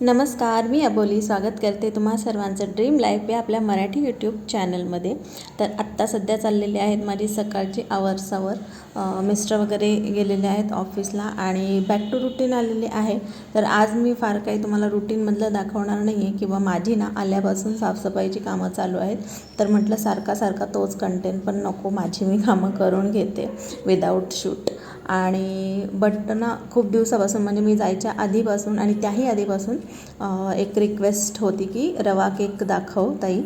नमस्कार मी अबोली. स्वागत करते तुम्हा सर्वांचं ड्रीम लाईफ या आपल्या मराठी यूट्यूब चॅनलमध्ये तर आत्ता सध्या चाललेले आहेत माझी सकाळची आवर्सावर. मिस्टर वगैरे गेलेले आहेत ऑफिसला आणि बॅक टू रुटीन आलेले आहे. तर आज मी फार काही तुम्हाला रुटीनमधलं दाखवणार नाही आहे किंवा माझी ना आल्यापासून साफसफाईची कामं चालू आहेत. तर म्हटलं सारखा सारखा तोच कंटेंट पण नको माझी मी कामं करून घेते. विदाऊट शूट आणि बट ना खूप दिवसापासून म्हणजे मी जायच्या आधीपासून आणि त्याही आधीपासून एक रिक्वेस्ट होती की रवा केक दाखव ताई.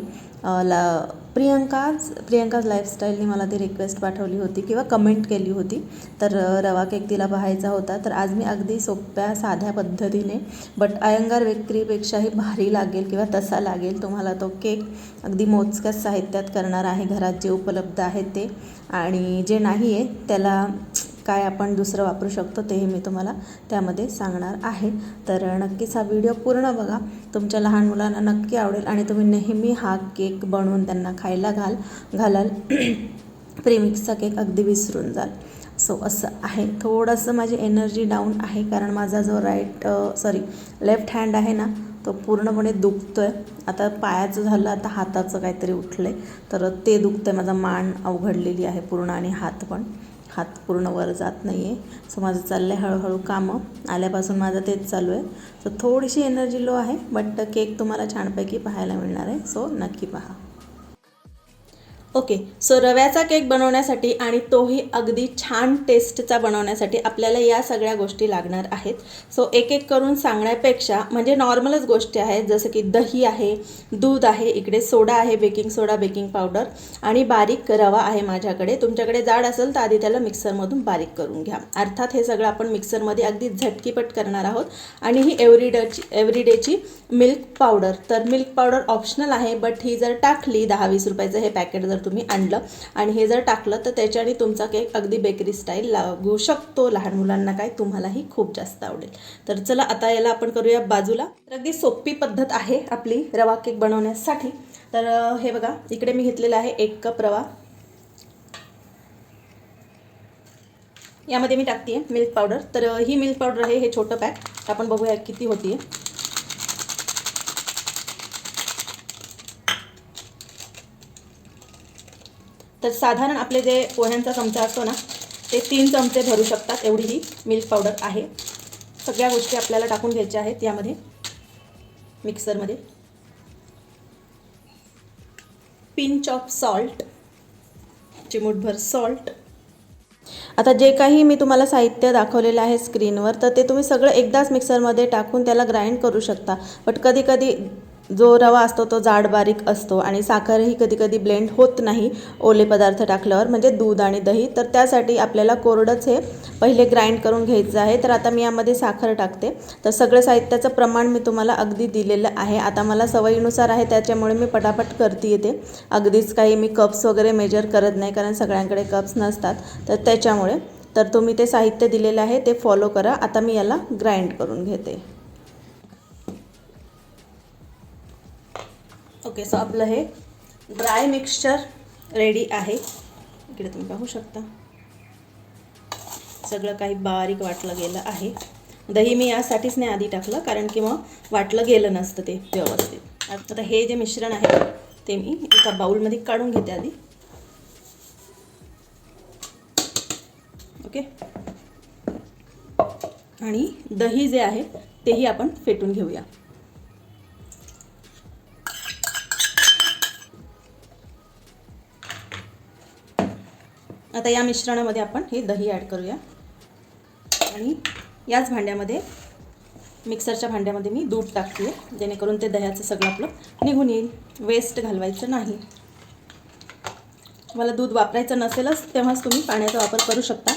ला प्रियंकाच प्रियंकाज लाईफस्टाईलनी मला ती रिक्वेस्ट पाठवली होती किंवा कमेंट केली होती. तर रवा केक तिला पाहायचा होता. तर आज मी अगदी सोप्या साध्या पद्धतीने बट अयंगार विक्रीपेक्षाही भारी लागेल किंवा तसा लागेल तुम्हाला तो केक अगदी मोजक्याच साहित्यात करणार आहे घरात जे उपलब्ध आहे ते. आणि जे नाही आहे त्याला काय आपण दुसरं वापरू शकतो तेही मी तुम्हाला त्यामध्ये सांगणार आहे. तर नक्कीच हा व्हिडिओ पूर्ण बघा. तुमच्या लहान मुलांना नक्की आवडेल आणि तुम्ही नेहमी हा केक बनवून त्यांना खायला घाल घालाल. प्रेमिक्सचा केक अगदी विसरून जाल. सो असं आहे. थोडंसं माझी एनर्जी डाऊन आहे कारण माझा जो राईट सॉरी लेफ्ट हँड आहे ना तो पूर्णपणे दुखतो आहे आता पायाचं झालं आता हाताचं काहीतरी उठलं आहे तर ते दुखतं आहे माझा मान अवघडलेली आहे पूर्ण आणि हात पण. हात पूर्ण वर जात नाही आहे सो माझं चाललं आहे हळूहळू कामं. आल्यापासून माझं तेच चालू आहे. सो थोडीशी एनर्जी लो आहे बट केक तुम्हाला छानपैकी पाहायला मिळणार आहे. सो नक्की पहा. ओके सो रव्याचा केक बनवण्यासाठी आणि तोही अगदी छान टेस्टचा बनवण्यासाठी आपल्याला या सगळ्या गोष्टी लागणार आहेत. सो एक एक करून सांगण्यापेक्षा म्हणजे नॉर्मलच गोष्टी आहेत जसं की दही आहे दूध आहे इकडे सोडा आहे बेकिंग सोडा बेकिंग पावडर आणि बारीक रवा आहे माझ्याकडे. तुमच्याकडे जाड असेल तर आधी त्याला मिक्सरमधून बारीक करून घ्या. अर्थात हे सगळं आपण मिक्सरमध्ये अगदी झटकीपट करणार आहोत. आणि ही एव्हरीडेची एव्हरीडेची मिल्क पावडर तर मिल्क पावडर ऑप्शनल आहे बट ही जर टाकली दहा वीस रुपयाचं हे पॅकेट जर तुम्ही आणलं. आणि हे जर टाकलं तर त्याच्याने तुमचा केक अगदी बेकरी स्टाईल लागू शकतो. लहान मुलांना काय तुम्हालाही खूप जास्त आवडेल. तर चला आता याला आपण करूया बाजूला. तर अगदी सोपी पद्धत आहे आपली रवा केक बनवण्यासाठी. तर हे बघा इकडे मी घेतलेला आहे एक कप रवा. यामध्ये मी टाकते मिल्क पावडर तर ही मिल्क पावडर आहे हे छोटं पॅक आपण बघूया किती होती तर साधारण आपले जे पोह्यांचा चमचा असतो ना ते तीन चमचे भरू शकतात एवढी ही मिल्क पावडर आहे. सगळ्या गोष्टी आपल्याला टाकून घ्यायच्या आहेत यामध्ये मिक्सरमध्ये पिंच ऑफ सॉल्ट चिमूटभर सॉल्ट आता जे काही मी तुम्हाला साहित्य दाखवलेलं आहे स्क्रीनवर तर ते तुम्ही सगळं एकदाच मिक्सरमध्ये टाकून त्याला ग्राइंड करू शकता. बट कधी कधी जो रवा असतो तो जाड बारीक असतो आणि साखरही कधी कधी ब्लेंड होत नाही ओले पदार्थ टाकल्यावर म्हणजे दूध आणि दही. तर त्यासाठी आपल्याला कोरडंच हे पहिले ग्राइंड करून घ्यायचं आहे. तर आता मी यामध्ये साखर टाकते. तर सगळं साहित्याचं प्रमाण मी तुम्हाला अगदी दिलेलं आहे. आता मला सवयीनुसार आहे त्याच्यामुळे मी पटापट करते येते. अगदीच काही मी कप्स वगैरे मेजर करत नाही कारण सगळ्यांकडे कप्स नसतात. तर त्याच्यामुळे तर तुम्ही ते साहित्य दिलेलं आहे ते फॉलो करा. आता मी याला ग्राइंड करून घेते. ओके सो आपलं हे ड्राय मिक्सचर रेडी आहे. इकडे तुम्ही पाहू शकता. सगळं काही बारीक वाटलं गेलं आहे. दही मी यासाठीच नाही आधी टाकलं कारण की मग वाटलं गेलं नसतं ते व्यवस्थित. आता हे जे मिश्रण आहे ते मी एका बाऊलमध्ये काढून घेते आधी. ओके आणि दही जे आहे तेही आपण फेटून घेऊया. आता या मिश्रणामध्ये आपण हे दही ॲड करूया. आणि याच भांड्यामध्ये मिक्सरच्या भांड्यामध्ये मी दूध टाकते जेणेकरून ते दह्याचं सगळं आपलं निघून येईल. वेस्ट घालवायचं नाही. तुम्हाला दूध वापरायचं नसेलच तेव्हाच तुम्ही पाण्याचा वापर करू शकता.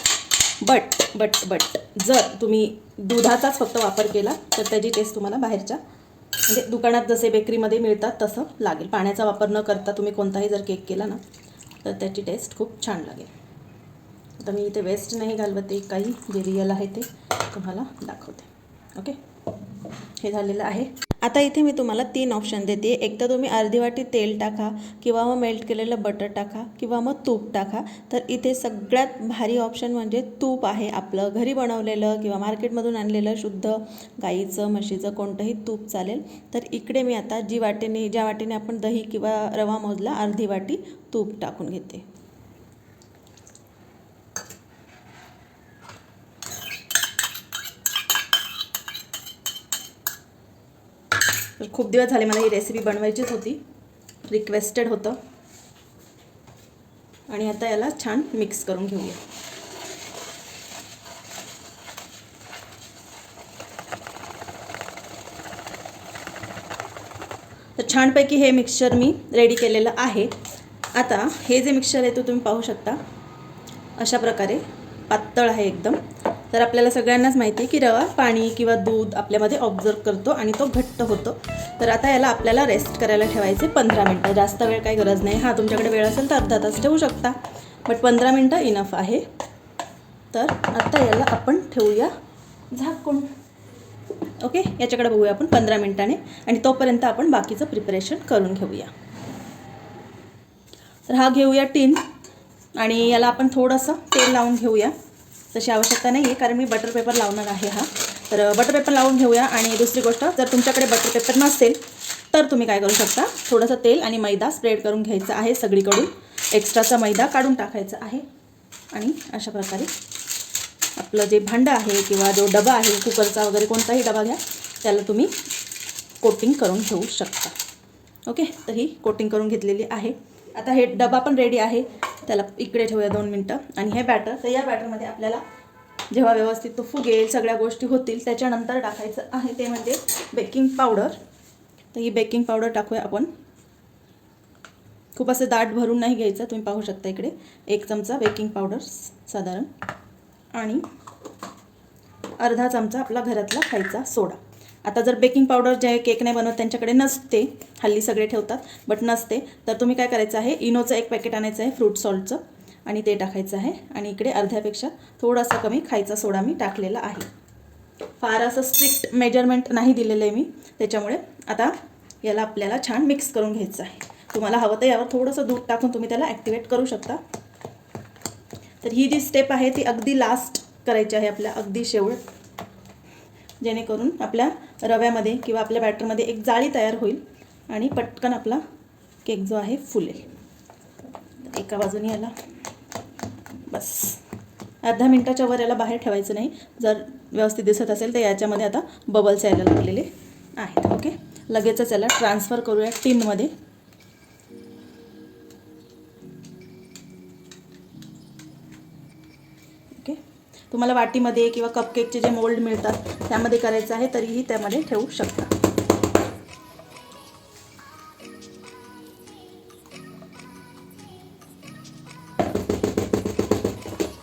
बट बट बट जर तुम्ही दुधाचाच फक्त वापर केला तर त्याची टेस्ट तुम्हाला बाहेरच्या म्हणजे दुकानात जसे बेकरीमध्ये मिळतात तसं लागेल. पाण्याचा वापर न करता तुम्ही कोणताही जर केक केला ना तर त्याची टेस्ट खूप छान लागेल. आता मी इथे वेस्ट नाही घालवते काही जे रिअल आहे ते तुम्हाला दाखवते. ओके हे झालेलं आहे. आता इथे मी तुम्हाला तीन ऑप्शन देते. एक तर तुम्ही अर्धी वाटी तेल टाका किंवा मग मेल्ट केलेलं बटर टाका किंवा मग तूप टाका. तर इथे सगळ्यात भारी ऑप्शन म्हणजे तूप आहे. आपलं घरी बनवलेलं किंवा मार्केटमधून आणलेलं शुद्ध गाईचं म्हशीचं कोणतंही तूप चालेल. तर इकडे मी आता जी वाटेने ज्या वाटेने आपण दही किंवा रवा मोजला अर्धी वाटी तूप टाकून घेते. तर खूप दिवस झाले मला ही रेसिपी बनवायचीच होती. रिक्वेस्टेड होतं. आणि आता याला छान मिक्स करून घेऊया. तर छानपैकी हे मिक्सचर मी रेडी केलेलं आहे. आता हे जे मिक्सचर आहे ते तुम्ही पाहू शकता. अशा प्रकारे पातळ आहे एकदम. तर आपल्याला सगळ्यांनाच माहिती आहे की रवा पाणी किंवा दूध आपल्यामध्ये ऑब्झर्व करतो आणि तो घट्ट होतो. तर आता याला आपल्याला रेस्ट करायला ठेवायचे पंधरा मिनटं. जास्त वेळ काही गरज नाही. हां तुमच्याकडे वेळ असेल तर अर्धा तास ठेवू शकता. बट पंधरा मिनटं इनफ आहे. तर आता याला आपण ठेवूया झाकून. ओके याच्याकडे बघूया आपण पंधरा मिनटाने. आणि तोपर्यंत आपण बाकीचं प्रिपरेशन करून घेऊया. तर हा घेऊया टीन आणि याला आपण थोडंसं तेल लावून घेऊया. तशी आवश्यकता नाही आहे कारण मी बटर पेपर लावणार आहे हा. तर बटर पेपर लावून घेऊया. आणि दुसरी गोष्ट जर तुमच्याकडे बटर पेपर नसेल तर तुम्ही काय करू शकता? थोडंसं तेल आणि मैदा स्प्रेड करून घ्यायचा आहे सगळीकडून. एक्स्ट्राचा मैदा काढून टाकायचा आहे. आणि अशा प्रकारे आपलं जे भांडं आहे किंवा जो डबा आहे कुकरचा वगैरे कोणताही डबा घ्या त्याला तुम्ही कोटिंग करून घेऊ शकता. ओके तर ही कोटिंग करून घेतलेली आहे. आता हे डबा पण रेडी आहे. त्याला इकडे ठेवूया दोन मिनटं. आणि हे बॅटर तर या बॅटरमध्ये आपल्याला जेव्हा व्यवस्थित तो फुगेल सगळ्या गोष्टी होतील त्याच्यानंतर टाकायचं आहे ते म्हणजे बेकिंग पावडर तर ही बेकिंग पावडर टाकूया आपण. खूप असं दाट भरून नाही घ्यायचं तुम्ही पाहू शकता इकडे. एक चमचा बेकिंग पावडर साधारण. आणि अर्धा चमचा आपला घरातला खायचा सोडा. आता जर बेकिंग पावडर जे केक नाही बनवत त्यांच्याकडे नसते. हल्ली सगळे ठेवतात बट नसते. तर तुम्ही काय करायचं आहे इनोचं एक पॅकेट आणायचं आहे फ्रूट सॉल्टचं आणि ते टाकायचं आहे. आणि इकडे अर्ध्यापेक्षा थोडासा कमी खायचा सोडा मी टाकलेला आहे. फार असं स्ट्रिक्ट मेजरमेंट नाही दिलेलं आहे मी. त्याच्यामुळे आता याला आपल्याला छान मिक्स करून घ्यायचं आहे. तुम्हाला हवं तर यावर थोडंसं दूध टाकून तुम्ही त्याला ॲक्टिवेट करू शकता. तर ही जी स्टेप आहे ती अगदी लास्ट करायची आहे आपल्या अगदी शेवट. जेणेकरून आपल्या रव्यामध्ये किंवा आपल्या बॅटरमध्ये एक जाळी तयार होईल आणि पटकन आपला केक जो आहे फुलेल. एका बाजूने याला बस. अर्धा मिनटाच्या वर याला बाहेर ठेवायचं नाही. जर व्यवस्थित दिसत असेल तर याच्यामध्ये आता बबल्स यायला लागलेले आहेत. ओके? लगेचच याला ट्रान्सफर करूया टीनमध्ये तुम्हाला वाटीमध्ये किंवा कपकेकचे जे मोल्ड मिळतात त्यामध्ये करायचं आहे तरीही त्यामध्ये ठेवू शकता.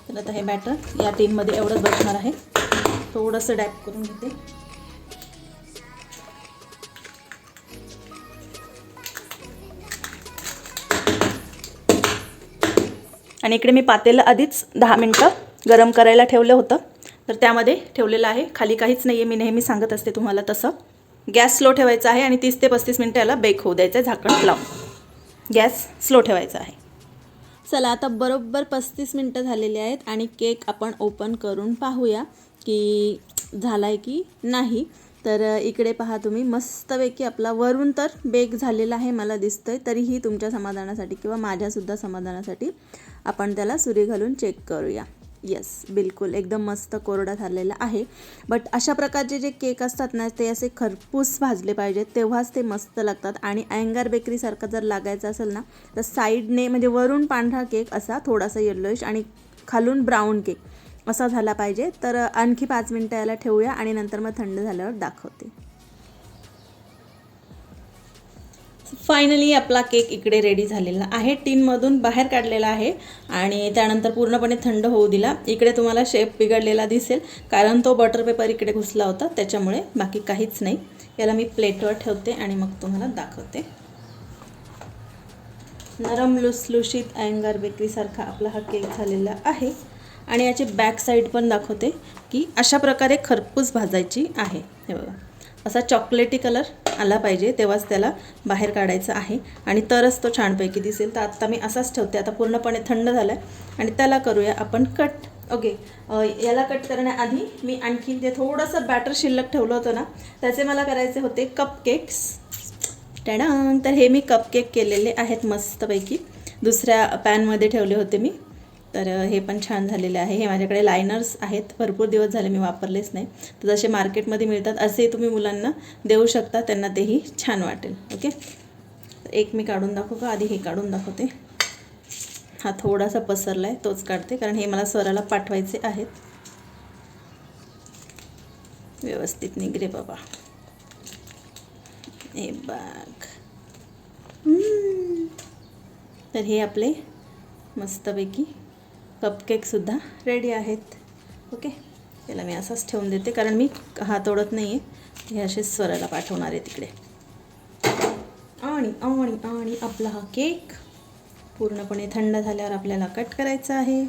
तर आता हे बॅटर या टीनमध्ये एवढंच बसणार आहे. थोडंसं डॅप करून घेते. आणि इकडे मी पातेलं आधीच दहा मिनटं गरम करायला ठेवलं होतं. तर त्यामध्ये ठेवलेलं आहे. खाली काहीच नाही आहे मी नेहमी सांगत असते तुम्हाला तसं. गॅस स्लो ठेवायचा आहे आणि तीस ते पस्तीस मिनटं याला बेक होऊ द्यायचं आहे. झाकण लावून. गॅस स्लो ठेवायचा आहे. चला आता बरोबर पस्तीस मिनटं झालेली आहेत आणि केक आपण ओपन करून पाहूया की झाला आहे की नाही. तर इकडे पहा तुम्ही. मस्तपैकी आपला वरून तर बेक झालेला आहे मला दिसतं आहे तरीही तुमच्या समाधानासाठी किंवा माझ्यासुद्धा समाधानासाठी आपण त्याला सुरी घालून चेक करूया. येस बिलकुल. एकदम मस्त कोरडा झालेला आहे. बट अशा प्रकारचे जे केक असतात ना ते असे खरपूस भाजले पाहिजेत. तेव्हाच ते मस्त लागतात. आणि अँगार बेकरीसारखं जर लागायचं असेल ना तर साईडने म्हणजे वरून पांढरा केक असा थोडासा येल्लोइश आणि खालून ब्राऊन केक असा झाला पाहिजे. तर आणखी पाच मिनटं याला ठेवूया आणि नंतर मग थंड झाल्यावर दाखवते. फायनली आपला केक इकडे रेडी झालेला आहे. टीनमधून बाहेर काढलेला आहे. आणि त्यानंतर पूर्णपणे थंड होऊ दिला. इकडे तुम्हाला शेप बिघडलेला दिसेल. कारण तो बटर पेपर इकडे घुसला होता. त्याच्यामुळे बाकी काहीच नाही. याला मी प्लेटवर ठेवते आणि मग तुम्हाला दाखवते. नरम लुसलुशीत अँगार बेकरीसारखा आपला हा केक झालेला आहे. आणि याची बॅक साईड पण दाखवते की अशा प्रकारे खरपूस भाजायची आहे. हे बघा. असा चॉकलेटी कलर आला पाहिजे तेव्हाच त्याला बाहेर काढायचं आहे. आणि तरच तो छानपैकी दिसेल. तर आत्ता मी असाच ठेवते. आता पूर्णपणे थंड झाला आहे आणि त्याला करूया आपण कट ओके याला कट करण्याआधी मी आणखी ते थोडंसं बॅटर शिल्लक ठेवलं होतं ना त्याचे मला करायचे होते कपकेक्स टॅडांग तर हे मी कपकेक केलेले आहेत मस्तपैकी. दुसऱ्या पॅनमध्ये ठेवले होते मी. तर हे पण छान झालेले आहे. हे माझ्याकडे लायनर्स आहेत. भरपूर दिवस झाले मी वापरलेच नाही. तर जसे मार्केटमध्ये मिळतात असे तुम्ही मुलांना देऊ शकता. त्यांना तेही छान वाटेल. ओके? एक मी काढून दाखवू का आधी हे काढून दाखवते. हा थोडासा पसरला आहे तोच काढते. कारण हे मला स्वराला पाठवायचे आहेत. व्यवस्थित निघरे बाबा. हे बघ तर हे आपले मस्तपैकी कपकेकसुद्धा रेडी आहेत. ओके त्याला मी असाच ठेवून देते कारण मी हात ओढत नाही आहे हे असेच स्वराला पाठवणार आहे तिकडे. आणि आणि आणि आपला हा केक पूर्णपणे थंड झाल्यावर आपल्याला कट करायचा आहे.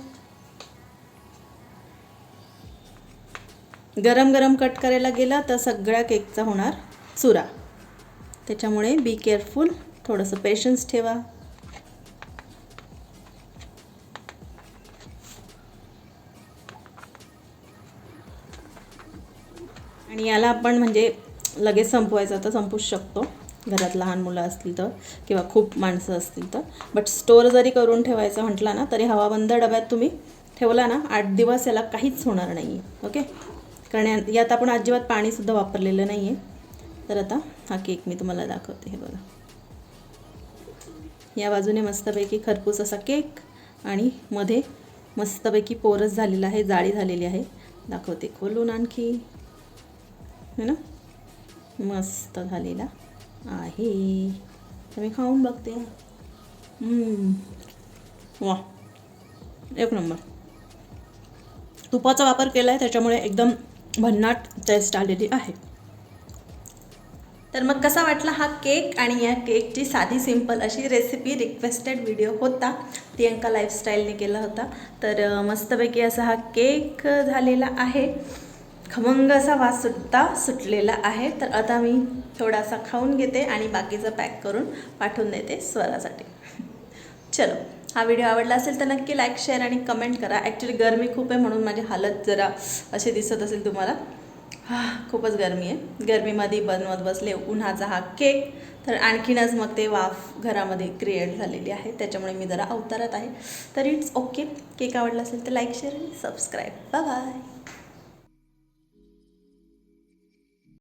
गरम गरम कट करायला गेला तर सगळ्या केकचा होणार चुरा. त्याच्यामुळे बी केअरफुल थोडंसं पेशन्स ठेवा. आणि याला आपण म्हणजे लगेच संपवायचं तर संपूच शकतो. घरात लहान मुलं असतील तर किंवा खूप माणसं असतील तर. बट स्टोअर जरी करून ठेवायचं म्हटलं ना तरी हवाबंद डब्यात तुम्ही ठेवला ना आठ दिवस याला काहीच होणार नाही आहे ओके कारण यात आपण अजिबात पाणीसुद्धा वापरलेलं नाही आहे तर आता हा केक मी तुम्हाला दाखवते हे बघा. या बाजूने मस्तपैकी खरपूस असा केक आणि मध्ये मस्तपैकी पोरस झालेला आहे जाळी झालेली आहे. दाखवते खोलून आणखी. है ना? मस्त झालेला आहे. तर मी खाऊन बघते. वा एक नंबर. तुपाचा वापर केला आहे त्याच्यामुळे एकदम भन्नाट टेस्ट आलेली आहे. तर मग कसा वाटला हा केक? आणि या केकची साधी सिंपल अशी रेसिपी रिक्वेस्टेड व्हिडिओ होता. प्रियंका लाईफस्टाईलने केला होता. तर मस्तपैकी असा हा केक झालेला आहे. खमंग असा वास सुद्धा सुटलेला आहे. तर आता मी थोडासा खाऊन घेते आणि बाकीचं पॅक करून पाठवून देते स्वरासाठी. चलो हा व्हिडिओ आवडला असेल तर नक्की लाईक शेअर आणि कमेंट करा. ॲक्च्युली गरमी खूप आहे म्हणून माझी हालत जरा अशी दिसत असेल तुम्हाला. हा खूपच गरमी आहे. गरमीमध्ये बनवत बसले उन्हाचा हा केक. तर आणखीनच मग ते वाफ घरामध्ये क्रिएट झालेली आहे. त्याच्यामुळे मी जरा अवतारात आहे. तर इट्स ओके केक आवडला असेल तर लाईक शेअर आणि सबस्क्राईब बाय बाय